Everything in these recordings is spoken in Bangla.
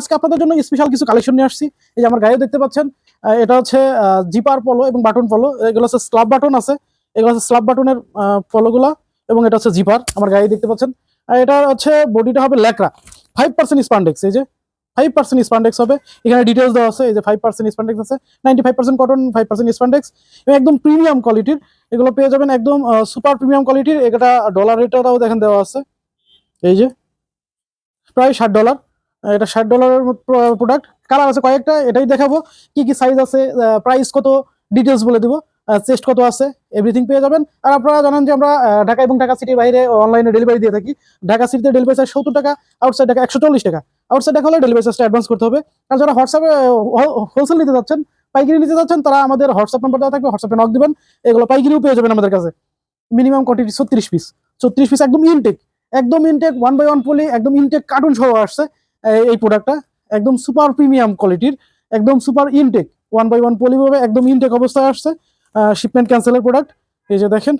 আজকে আপনাদের জন্য স্পেশাল কিছু কালেকশন নিয়ে আসছি। এই যে আমার দেখতে পাচ্ছেন এটা হচ্ছে জিপার পলো এবং বাটন পলো এগুলো হচ্ছে স্লাব বাটন আছে। এগুলো হচ্ছে স্লাব বাটনের পলোগুলা এবং এটা হচ্ছে জিপার আমার গাড়ি দেখতে পাচ্ছেন। এটা হচ্ছে বডিটা হবে ল্যাকড়া। ফাইভ পার্সেন্ট স্পান্ডেক্স এই যে। ফাইভ পার্সেন্ট স্পান্ডেক্স হবে। এখানে ডিটেলস দেওয়া আছে, এই যে ফাইভ পার্সেন্ট স্পান্ডেক্স আছে ninety five percent cotton five percent spandex এবং একদম প্রিমিয়াম কোয়ালিটির এগুলো পেয়ে যাবেন একদম সুপার প্রিমিয়াম কোয়ালিটির এটা ডলার রেটটাও দেখেন দেওয়া আছে। এই যে, প্রায় ষাট ডলার এটা ষাট ডলারের প্রোডাক্ট কালার আছে কয়েকটা, এটাই দেখাবো। কি কি সাইজ আছে প্রাইস কত ডিটেলস বলে দিব। চেস্ট কত আছে এভরিথিং পেয়ে যাবেন। আর আপনারা জানেন যে আমরা ঢাকা এবং ঢাকা সিটির বাইরে অনলাইনে ডেলিভারি দিয়ে থাকি। ঢাকা সিটিতে ডেলিভারি চার্জ সত্তর টাকা আউটসাইড টাকা একশো টাকা। আউটসাইড টাকা হলে ডেলিভারি চার্জটা অ্যাডভান্স করতে হবে। আর যারা হোয়াটসঅ্যাপে হোলসেল নিতে যাচ্ছেন, পাইকারি নিতে যাচ্ছেন, তারা আমাদের হোয়াটসঅ্যাপ নাম্বার দেওয়া থাকবে হোয়াটসঅ্যাপে নক দিবেন, এগুলো পাইকারিও পেয়ে যাবেন আমাদের কাছে। মিনিমাম কোয়ান্টিটি ছত্রিশ পিস ছত্রিশ পিস একদম ইনটেক একদম intact one by one poly একদম ইনটেক কার্টুন সহ আসছে, এই- প্রোডাক্টটা একদম সুপার প্রিমিয়াম কোয়ালিটির একদম super intact one by one poly ভাবে একদম ইনটেক অবস্থায় আসছে। শিপমেন্ট ক্যান্সেলের প্রোডাক্ট এই যে দেখেন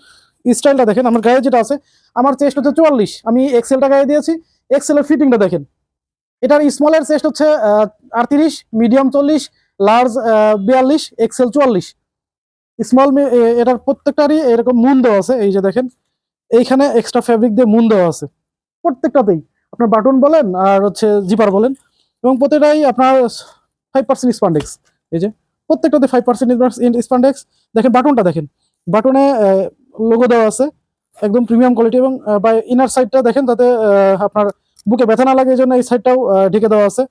স্টাইলটা দেখেন, আমার গায়ে যেটা আছে, আমার চেস্ট হচ্ছে চুয়াল্লিশ, আমি এক্সেলটা গায়ে দিয়েছি এক্সেলের ফিটিংটা দেখেন। এটার স্মলের চেস্ট হচ্ছে আটত্রিশ মিডিয়াম চল্লিশ লার্জ বিয়াল্লিশ এক্সেল চুয়াল্লিশ। স্মল এটার প্রত্যেকটারই এরকম মুন দেওয়া আছে, এই যে দেখেন। এইখানে এক্সট্রা ফ্যাব্রিক দিয়ে মুন দেওয়া আছে, প্রত্যেকটাতেই। আপনার বাটন বলেন আর হচ্ছে জিপার বলেন এবং প্রত্যেকটাই আপনার ফাইভ পার্সেন্ট স্পান্ডেক্স এই যে। প্রত্যেকটাতে ফাইভ পার্সেন্ট স্পান্ডেক্স দেখেন বাটনটা দেখেন বাটনে লোগো দেওয়া আছে, একদম প্রিমিয়াম কোয়ালিটি এবং বা ইনার সাইডটা দেখেন, তাতে আপনার বুকে ব্যথা না লাগে, এই জন্য এই সাইডটাও ঢেকে দেওয়া আছে।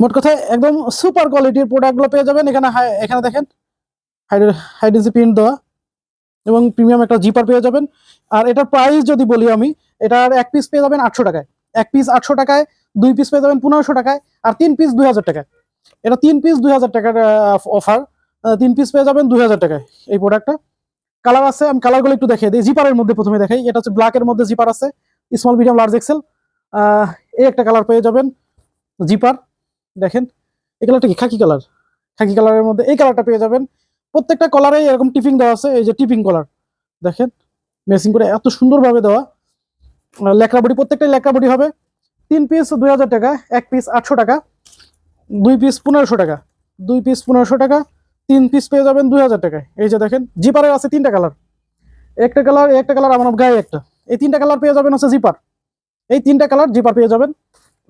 মোট কথায় একদম সুপার কোয়ালিটির প্রোডাক্টগুলো পেয়ে যাবেন। এখানে এখানে দেখেন হাইডেন্সি প্রিন্ট দেওয়া। এবং প্রিমিয়াম একটা জিপার পেয়ে যাবেন। আর এটার প্রাইস যদি বলি আমি, এটার এক পিস পেয়ে যাবেন আটশো টাকায়। এক পিস আটশো টাকায়, দুই পিস পেয়ে যাবেন পনেরোশো টাকায়। আর তিন পিস দুই হাজার টাকায়। এটা তিন পিস দুই হাজার টাকার অফার তিন পিস পেয়ে যাবেন দুই হাজার টাকায় এই প্রোডাক্টটা কালার আছে, আমি কালারগুলো একটু দেখাই দিই। জিপারের মধ্যে প্রথমে দেখাই। এটা হচ্ছে ব্ল্যাকের মধ্যে জিপার আছে। স্মল মিডিয়াম লার্জ এক্সেল এই একটা কালার পেয়ে যাবেন জিপার দেখেন। এই কালারটা কি? খাকি কালার খাকি কালারের মধ্যে এই কালারটা পেয়ে যাবেন। প্রত্যেকটা কলারে এরকম টিপিং দেওয়া আছে, এই যে টিপিং কলার দেখেন মেসিং করে এত সুন্দরভাবে দেওয়া। লেখা বডি, প্রত্যেকটাই লেখা বডি হবে। তিন পিস দুই হাজার টাকা, এক পিস আটশো টাকা, দুই পিস পনেরোশো টাকা, দুই পিস পনেরোশো টাকা, তিন পিস পেয়ে যাবেন দুই হাজার টাকায়। এই যে দেখেন জিপারের আছে তিনটা কালার একটা কালার একটা কালার আমার গায়ে একটা। এই তিনটা কালার পেয়ে যাবেন হচ্ছে জিপার এই তিনটা কালার জিপার পেয়ে যাবেন।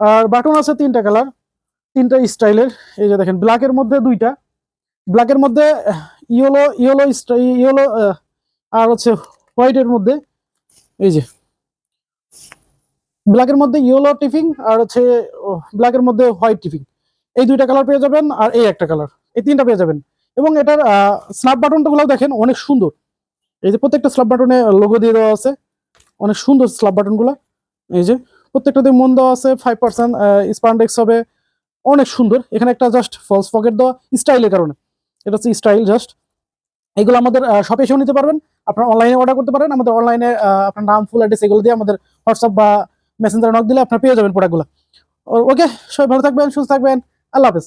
আর বাটন আছে তিনটা কালার তিনটা স্টাইলের। এই যে দেখেন ব্ল্যাকের মধ্যে দুইটা। ব্ল্যাকের মধ্যে ইয়েলো ইয়েলো ইয়েলো আর হচ্ছে হোয়াইটের মধ্যে। এই যে ব্ল্যাকের মধ্যে ইয়েলো টিফিং আর হচ্ছে ব্ল্যাকের মধ্যে হোয়াইট টিফিং এই দুইটা কালার পেয়ে যাবেন, আর এই একটা কালার এই তিনটা পেয়ে যাবেন। এবং এটার স্ন্যাপ বাটনটাগুলো দেখেন, অনেক সুন্দর। এই যে প্রত্যেকটা স্ল্যাব বাটনে লোগো দিয়ে দেওয়া আছে। অনেক সুন্দর স্ল্যাব বাটনগুলো এই যে প্রত্যেকটাতে মন দেওয়া আছে ফাইভ পার্সেন্ট স্পান্ডেক্স হবে। অনেক সুন্দর। এখানে একটা জাস্ট ফলস পকেট দেওয়া স্টাইলের কারণে। এটা হচ্ছে স্টাইল জাস্ট এগুলো আমাদের শপে এসেও নিতে পারবেন। আপনার অনলাইনে অর্ডার করতে পারেন। আমাদের অনলাইনে আপনার নাম ফুল অ্যাড্রেস এগুলো দিয়ে আমাদের হোয়াটসঅ্যাপ বা মেসেঞ্জার নক দিলে আপনার পেয়ে যাবেন প্রোডাক্টগুলো ওকে সবাই ভালো থাকবেন, সুস্থ থাকবেন। আল্লাহ হাফেজ।